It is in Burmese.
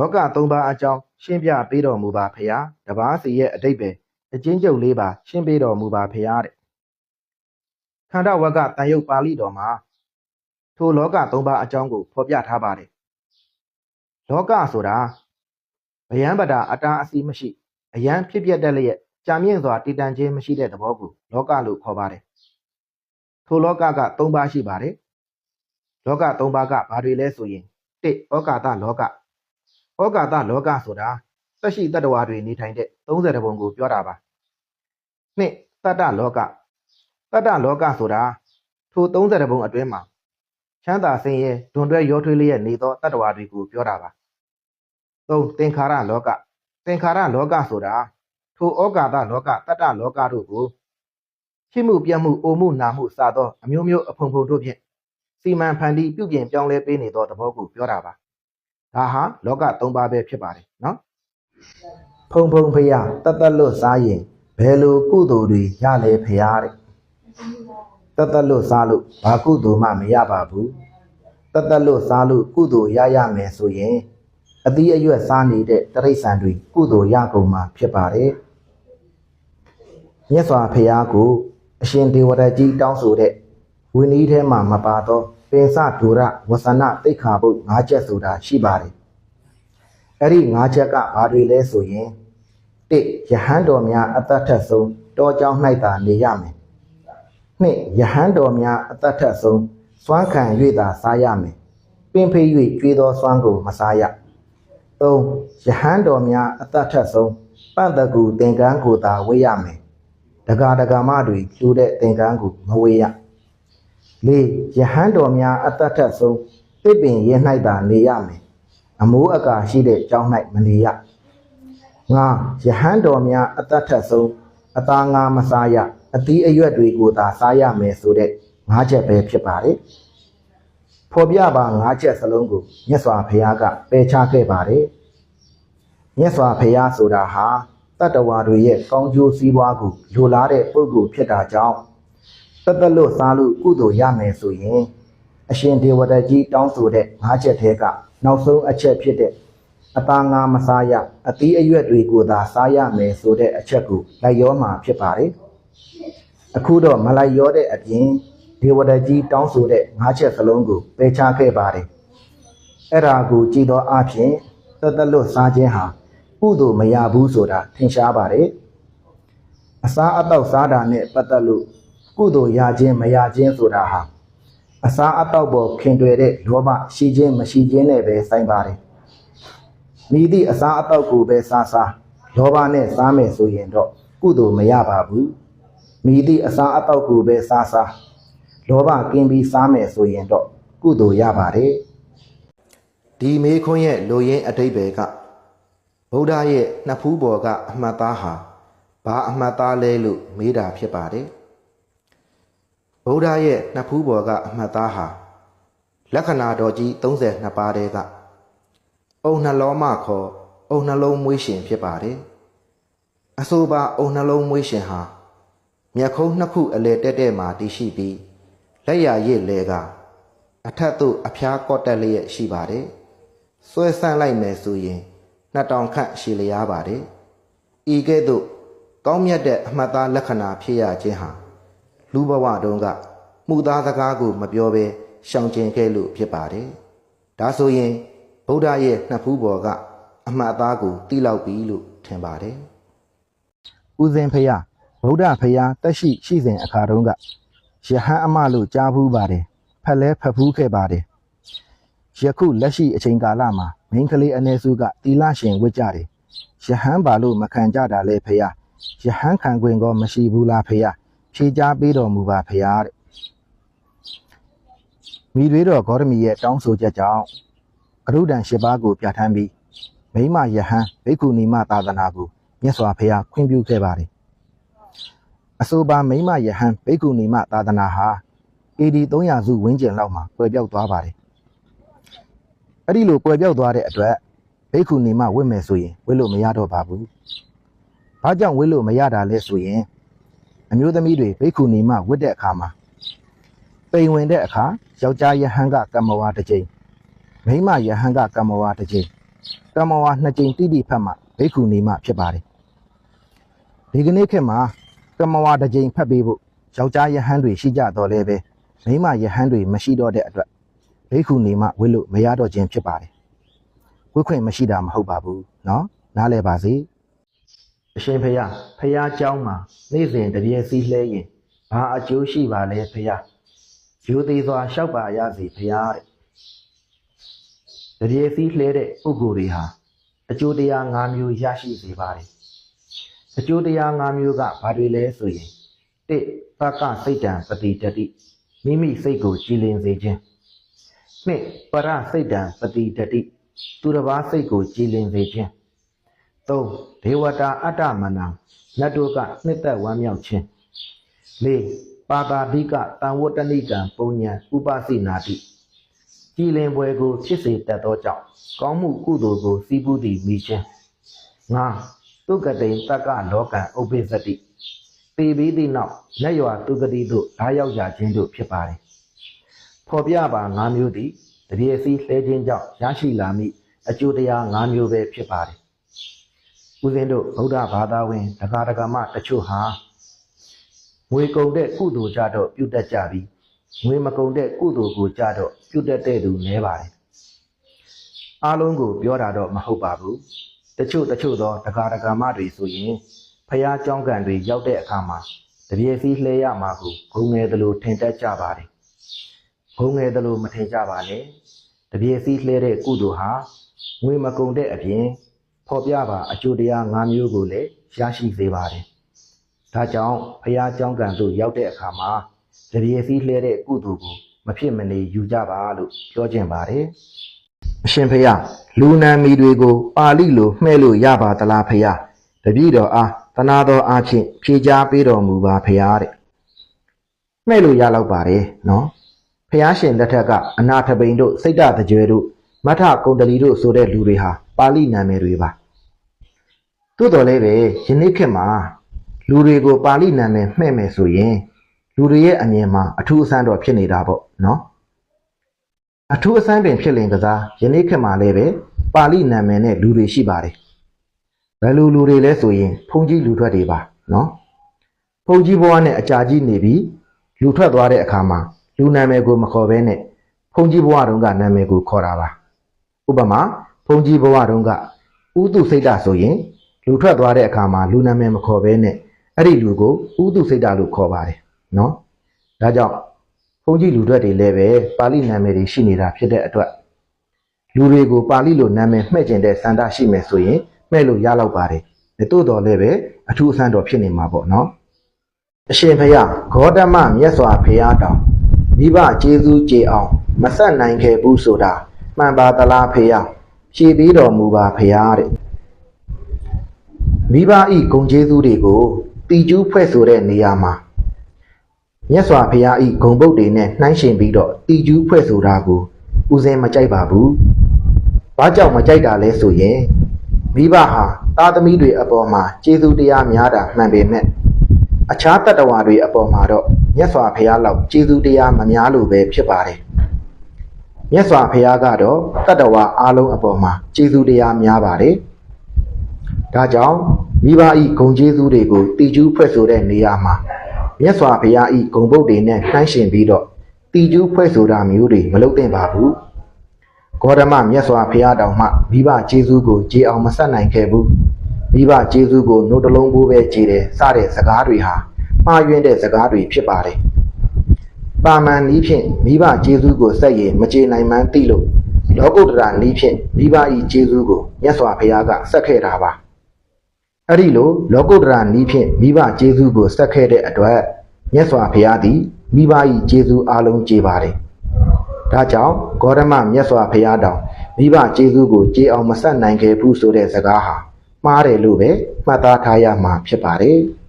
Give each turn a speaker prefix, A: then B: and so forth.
A: လောကသုံးပါးအကြောင်းရှင်းပြပေးတော်မူပါဖရာတပားစီရဲ့အတိတ်ပဲအချင်းကျုပ်လေးပါရှင်းပေးတော်မူပါဖရာတဲ့ခန္ဓာဝကတန်ရုပ်ပါဠိတော်မှာထိုလောကသုံးပါးအကြောင်းကိုဖော်ပြထားပါတယ်လောကဆိုတာဗယံပတာအတားအဆီးမရှိအယံဖြစ်ပြတတ်လျက်ကြာမြင့်စွာတည်တံ့ခြင်းမရှိတဲ့သဘောကိုလောကလို့ခေါ်ပါတယ်ထိုလောကကသုံးပါးရှိပါတယ်လောကသုံးပါးကဘာတွေလဲဆိုရင်တစ်ဩကာသလောက ဩကာသလောကဆိုတာသက်ရှိတတ္တဝါတွေနေထိုင်တဲ့30ပုံကိုပြောတာပါ။နှစ်တတ္တလောကတတ္တလောကဆိုတာထို30ပုံအတွင်းမှာချမ်းသာဆင်းရဲဒွန်တွဲရောထွေးလျက်နေသောတတ္တဝါတွေကိုပြောတာပါ။သုံးသင်္ခါရလောကသင်္ခါရလောကဆိုတာထိုဩကာသလောကတတ္တလောကတို့ကိုရှိမှုပြတ်မှုအိုမှုနာမှုစသောအမျိုးမျိုးအဖုံဖုံတို့ဖြင့်စီမံဖန်တီးပြုပြင်ပြောင်းလဲပေးနေသောသဘောကိုပြောတာပါ။ ဒါဟာလောက၃ပါးပဲဖြစ်ပါတယ်နော်။ဖုံဖုံဖရတတ်တတ်လွတ်စားရင်ဘယ်လိုကုသိုလ်တွေရလဲဖရတဲ့။တတ်တတ်လွတ်စားလို့ဘာကုသိုလ်မှမရပါဘူး။တတ်တတ်လွတ်စားလို့ကုသိုလ်ရရမယ်ဆိုရင်အသီးအရွက်စားနေတဲ့တရိษံတွေကုသိုလ်ရကုန်မှာဖြစ်ပါတယ်။မြတ်စွာဘုရားကိုအရှင်ဒေဝရကြီးတောင်းဆိုတဲ့ဝိနည်းထဲမှာမပါတော့ ပင်စဒူရဝဆနတိခါဘုတ်ငါးချက်ဆိုတာရှိပါတယ်အဲ့ဒီငါးချက်ကဘာတွေလဲဆိုရင်1ယဟန်တော်များအသက်ထက်ဆုံးတောကြောင်း၌သာနေရမယ်2ယဟန်တော်များအသက်ထက်ဆုံးစွမ်းခံ၍သာစားရမယ်ပင်ဖေး၍ကျွေးသောစွမ်းကိုမစားရ3ယဟန်တော်များအသက်ထက်ဆုံးပန့်တကူသင်္ကန်းကိုသာဝေးရမယ်ဒဂါဒဂါမတွေကျိုးတဲ့သင်္ကန်းကိုမဝေးရ4 လေးယဟန်တော်များအသက်ထက်ဆုံးတစ်ပင်ရဲ၌သာနေရမယ်။အမိုးအကာရှိတဲ့ကျောင်း၌မနေရ။ငါယဟန်တော်များအသက်ထက်ဆုံးအသားငါမစားရအသီးအရွက်တွေကိုသာစားရမယ်ဆိုတဲ့ငါးချက်ပဲဖြစ်ပါတယ်။ဖော်ပြပါငါးချက်စလုံးကိုမြတ်စွာဘုရားကပယ်ချခဲ့ပါတယ်။မြတ်စွာဘုရားဆိုတာဟာတတ္တဝါတွေရဲ့ကောင်းကျိုးစည်းပွားကိုလိုလားတဲ့ပုဂ္ဂိုလ်ဖြစ်တာကြောင့် တသက်လို့စားလို့ကုသိုလ်ရမယ်ဆိုရင်အရှင်ဒေဝတကြီးတောင်းဆိုတဲ့ငါးချက်ထဲကနောက်ဆုံးအချက်ဖြစ်တဲ့အသားငါမစားရအသီးအရွက်တွေကိုသာစားရမယ်ဆိုတဲ့အချက်ကိုလိုက်ရောမှာဖြစ်ပါတယ်အခုတော့မလိုက်ရောတဲ့အပြင်ဒေဝတကြီးတောင်းဆိုတဲ့ငါးချက်စလုံးကိုပယ်ချခဲ့ပါတယ်အဲ့ဒါကိုကြည်တော်အဖြစ်တသက်လို့စားခြင်းဟာကုသိုလ်မရဘူးဆိုတာထင်ရှားပါတယ်အစားအသောက်စားတာနဲ့ပတ်သက်လို့ ကုသိုလ်ရခြင်းမရခြင်းဆိုတာဟာအစားအသောက်ပေါ်ခင်တွယ်တဲ့လောဘရှိခြင်းမရှိခြင်းနဲ့ပဲဆိုင်ပါတယ်မိသည့်အစားအသောက်ကိုပဲစားစားလောဘနဲ့စားမယ်ဆိုရင်တော့ကုသိုလ်မရပါဘူးမိသည့်အစားအသောက်ကိုပဲစားစားလောဘကင်းပြီးစားမယ်ဆိုရင်တော့ကုသိုလ်ရပါတယ်ဒီမေခွန်းရဲ့လိုရင်းအတိတ်ပဲကဗုဒ္ဓရဲ့နှစ်ဖူးပေါ်ကအမှတ်သားဟာဘာအမှတ်သားလဲလို့မေးတာဖြစ်ပါတယ် ဗုဒ္ဓရဲ့နှစ်ဖူးပေါ်ကအမှတ်သားဟာလက္ခဏာတော်ကြီး32ပါးတဲကအုံနှလုံးမခေါ်အုံနှလုံးမွေးရှင်ဖြစ်ပါတယ်အဆိုပါအုံနှလုံးမွေးရှင်ဟာမျက်ခုံးနှစ်ခုအလဲတက်တဲ့မှာတည်ရှိပြီးလက်ရရစ်လဲကအထက်သို့အဖျားကော့တက်လျက်ရှိပါတယ်ဆွဲဆန့်လိုက်မယ်ဆိုရင်နှစ်တောင်ခန့်ရှည်လျားပါတယ်ဤကဲ့သို့ကောင်းမြတ်တဲ့အမှတ်သားလက္ခဏာဖြစ်ရခြင်းဟာ လူဘဝတုန်းကမှုသားစကားကိုမပြောဘဲရှောင်ကျင်ခဲ့လို့ဖြစ်ပါတယ်ဒါဆိုရင်ဗုဒ္ဓရဲ့နှစ်ဖူးပေါ်ကအမှတ်အသားကိုတိလောက်ပြီလို့ထင်ပါတယ်။ဦးဇင်းဖယားဗုဒ္ဓဖယားတက်ရှိရှိစဉ်အခါတုန်းကယဟန်အမလို့ကြားဘူးပါတယ်။ဖက်လဲဖက်ဖူးခဲ့ပါတယ်။ယခုလက်ရှိအချိန်ကာလမှာမိန်းကလေးအ ਨੇ စုကတီလာရှင်ဝစ်ကြတယ်။ယဟန်ပါလို့မခံကြတာလေဖယား။ယဟန်ခံခွင့်ကောမရှိဘူးလားဖယား။ ဖြေကြားပေးတော်မူပါဖယားတဲ့။မိတွေတော်ဂေါရမီရဲ့တောင်းဆိုချက်ကြောင့်အရုဒံ၈ပါးကိုပြဋ္ဌာန်းပြီးမိမယဟန်ဘိက္ခုနီမသာသနာကိုမြတ်စွာဘုရားခွင့်ပြုခဲ့ပါတယ်အဆိုပါမိမယဟန်ဘိက္ခုနီမသာသနာဟာ AD 300စုဝန်းကျင်လောက်မှာကွယ်ပြောက်သွားပါတယ်အဲ့ဒီလိုကွယ်ပြောက်သွားတဲ့အတွက်ဘိက္ခုနီမဝတ်မယ်ဆိုရင်ဝတ်လို့မရတော့ပါဘူးဘာကြောင့်ဝတ်လို့မရတာလဲဆိုရင် အမျိုးသမီးတွေဘိက္ခုနီမဝတ်တဲ့အခါမှာပိန်ဝင်တဲ့အခါယောက်ျားယဟန်ကကမ္မဝါတစ်ကြိမ်မိမယဟန်ကကမ္မဝါတစ်ကြိမ် ကမ္မဝါနှစ်ကြိမ်တိတိဖတ်မှဘိက္ခုနီမှဖြစ်ပါတယ်ဒီကနေ့ခေတ်မှာကမ္မဝါတစ်ကြိမ်ဖတ်ပေးဖို့ယောက်ျားယဟန်တွေရှိကြတော့လဲပဲမိန်းမယဟန်တွေမရှိတော့တဲ့အတွက်ဘိက္ခုနီမှဝိလို့မရတော့ခြင်းဖြစ်ပါတယ်ဝိခွင့်မရှိတာမဟုတ်ပါဘူးเนาะနားလဲပါစေ အရှင်ဖျားဖျားเจ้าမှာနေ့စဉ်တပြည့်စည်းလှဲရင်ဘာအကျိုးရှိပါလဲဖျားယူသေးစွာလျှောက်ပါရစီဖျားတဲ့ တရေစီးလှဲတဲ့ပုဂ္ဂိုလ်တွေဟာအကျိုးတရား၅မျိုးရရှိစေပါတယ်။အကျိုးတရား၅မျိုးကဘာတွေလဲဆိုရင်၁ပကစိတ်တံပတိတတိမိမိစိတ်ကိုကြည်လင်စေခြင်း၂ပရစိတ်တံပတိတတိသူတစ်ပါးစိတ်ကိုကြည်လင်စေခြင်း ၃ဒေဝတာအတ္တမနံနတ်တို့ကနှစ်သက်ဝမ်းမြောက်ခြင်း၄ပါတာဓိကတံဝတ္တနိကံပုံညာဥပစိနာတိကြည်လင်ပွဲကိုဖြစ်စေတတ်သောကြောင့်ကောင်းမှုကုသိုလ်ကိုစီးပူးသည်မိခြင်းငါတုကတိန်တက္ကလောကံဥပ္ပစ္စတိပေပြီးသည့်နောက်လက်ရွာတုကတိတို့ဓာရောက်ရခြင်းတို့ဖြစ်ပါတယ်ဖော်ပြပါ၅မျိုးသည်တပြည့်စီလှဲခြင်းကြောင့်ရရှိလာမိအကျိုးတရား၅မျိုးပဲဖြစ်ပါတယ် ဦးဇင်းတို့ဗုဒ္ဓဘာသာဝင်တရားဓမ္မတချို့ဟာငွေကုန်တဲ့ကုသိုလ်ကြတော့ပြုတတ်ကြပြီး ငွေမကုန်တဲ့ကုသိုလ်ကိုကြတော့ပြုတ်တက်တဲ့သူနည်းပါတယ်အားလုံးကိုပြောတာတော့မဟုတ်ပါဘူးတချို့တချို့သောတရားဒဂမတွေဆိုရင်ဖះเจ้าကံတွေရောက်တဲ့အခါမှာတပြေစီလှဲရမှာကိုဂုံငယ်သလိုထင်တတ်ကြပါတယ်ဂုံငယ်သလိုမထင်ကြပါနဲ့တပြေစီလှဲတဲ့ကုသိုလ်ဟာငွေမကုန်တဲ့အပြင် ဖော်ပြပါအကျိုးတရား၅မျိုးကိုလည်းရရှိစေပါတယ်။ဒါကြောင့်ဘုရားကျောင်းကံသို့ရောက်တဲ့အခါမှာတရေစည်းလှဲတဲ့ကုသိုလ်ကိုမဖြစ်မနေယူကြပါလို့ပြောခြင်းပါတယ်။အရှင်ဘုရားလူနာမီတွေကိုပါဠိလိုမှဲ့လို့ရပါသလားဘုရား။တပည့်တော်အားတနာတော်အားဖြင့်ဖြေကြားပေးတော်မူပါဘုရားတဲ့။မှဲ့လို့ရတော့ပါတယ်နော်။ဘုရားရှင်လက်ထက်ကအနာထပိန်တို့စိတ်တကြွယ်တို့မထကုံတလီတို့ဆိုတဲ့လူတွေဟာပါဠိနာမည်တွေပါ သို့တော်လည်းပဲယနေ့ခေတ်မှာလူတွေကိုပါဠိနာမည်မှဲ့မယ်ဆိုရင်လူတွေရဲ့အမြင်မှာအထူးအဆန်းတော့ဖြစ်နေတာပေါ့နော်အထူးအဆန်းပင်ဖြစ်လင်ကစားယနေ့ခေတ်မှာလည်းပဲပါဠိနာမည်နဲ့လူတွေရှိပါတယ်ဘယ်လိုလူတွေလဲဆိုရင်ဘုန်းကြီးလူထွက်တွေပါနော်ဘုန်းကြီးဘဝနဲ့အကြာကြီးနေပြီးလူထွက်သွားတဲ့အခါမှာလူနာမည်ကိုမခေါ်ဘဲနဲ့ဘုန်းကြီးဘဝတုန်းကနာမည်ကိုခေါ်တာပါဥပမာဘုန်းကြီးဘဝတုန်းကဥတုစိတ်တဆိုရင် လူထွက်သွားတဲ့အခါမှာလူနာမည်မခေါ်ဘဲနဲ့အဲ့ဒီလူကိုဥတုစိတ်တလို့ခေါ်ပါတယ်နော်ဒါကြောင့်ဘုန်းကြီးလူတွေတွေလည်းပဲပါဠိနာမည်တွေရှိနေတာဖြစ်တဲ့အတွက်လူတွေကိုပါဠိလိုနာမည်မှဲ့ကျင်တဲ့စန္ဒရှိမယ်ဆိုရင်မှဲ့လို့ရတော့ပါတယ်။တိုးတော်လည်းပဲအထူးအဆန်းတော်ဖြစ်နေမှာပေါ့နော်။အရှင်ဖယားဂေါတမမြတ်စွာဘုရားတောင်မိဘကျေးဇူးကျေအောင်မဆက်နိုင်ခဲ့ဘူးဆိုတာမှန်ပါသလားဖယားဖြည့်ပြီးတော်မူပါဖယားတဲ့ မိဘဤဂုံကျေးဇူးတွေကိုတီကျူးဖွဲ့ဆိုတဲ့နေရာမှာမြတ်စွာဘုရားဤဂုံပုတ်တွေနဲ့နှိုင်းရှင်ပြီးတော့တီကျူးဖွဲ့ဆိုတာကိုဦးစင်းမကြိုက်ပါဘူး။ဘာကြောင့်မကြိုက်တာလဲဆိုရင်မိဘဟာသားသမီးတွေအပေါ်မှာကျေးဇူးတရားများတာမှန်ပေမဲ့အခြားတတ္တဝါတွေအပေါ်မှာတော့မြတ်စွာဘုရားလောက်ကျေးဇူးတရားမများလို့ပဲဖြစ်ပါတယ်။မြတ်စွာဘုရားကတော့တတ္တဝါအားလုံးအပေါ်မှာကျေးဇူးတရားများပါတယ်။ ဒါကြောင့်မိဘဤဂုံကျေးဇူးတွေကိုတီကျူးဖွဲ့ဆိုတဲ့နေရာမှာမြတ်စွာဘုရားဤဂုံပုတ်တွေနဲ့နှိုင်းရှင်ပြီးတော့တီကျူးဖွဲ့ဆိုတာမျိုးတွေမလုပ်သင့်ပါဘူးဂေါတမမြတ်စွာဘုရားတောင်မှမိဘကျေးဇူးကိုကြေအောင်မဆက်နိုင်ခဲ့ဘူးမိဘကျေးဇူးကိုနှုတ်တလုံးပိုးပဲကြေတယ်စတဲ့စကားတွေဟာမှားယွင်းတဲ့စကားတွေဖြစ်ပါတယ်ပါမန်နီးဖြင့်မိဘကျေးဇူးကိုဆက်ရည်မကြေနိုင်မှန်းသိလို့လောကုတ္တရာနီးဖြင့်မိဘဤကျေးဇူးကိုမြတ်စွာဘုရားကဆက်ခဲ့တာပါ အဲ့ဒီလိုလောကုတ္တရာနီးဖြင့်မိဘကျေးဇူးကိုဆက်ခဲ့တဲ့အတွက်မြတ်စွာဘုရားသည်မိဘ၏ကျေးဇူးအလုံးကျေပါတယ်။ဒါကြောင့်ဂေါတမမြတ်စွာဘုရားတောင်မိဘကျေးဇူးကိုကျေအောင်မဆက်နိုင်ခဲ့ဘူးဆိုတဲ့စကားဟာမှားတယ်လို့ပဲမှတ်သားထားရမှာဖြစ်ပါတယ်။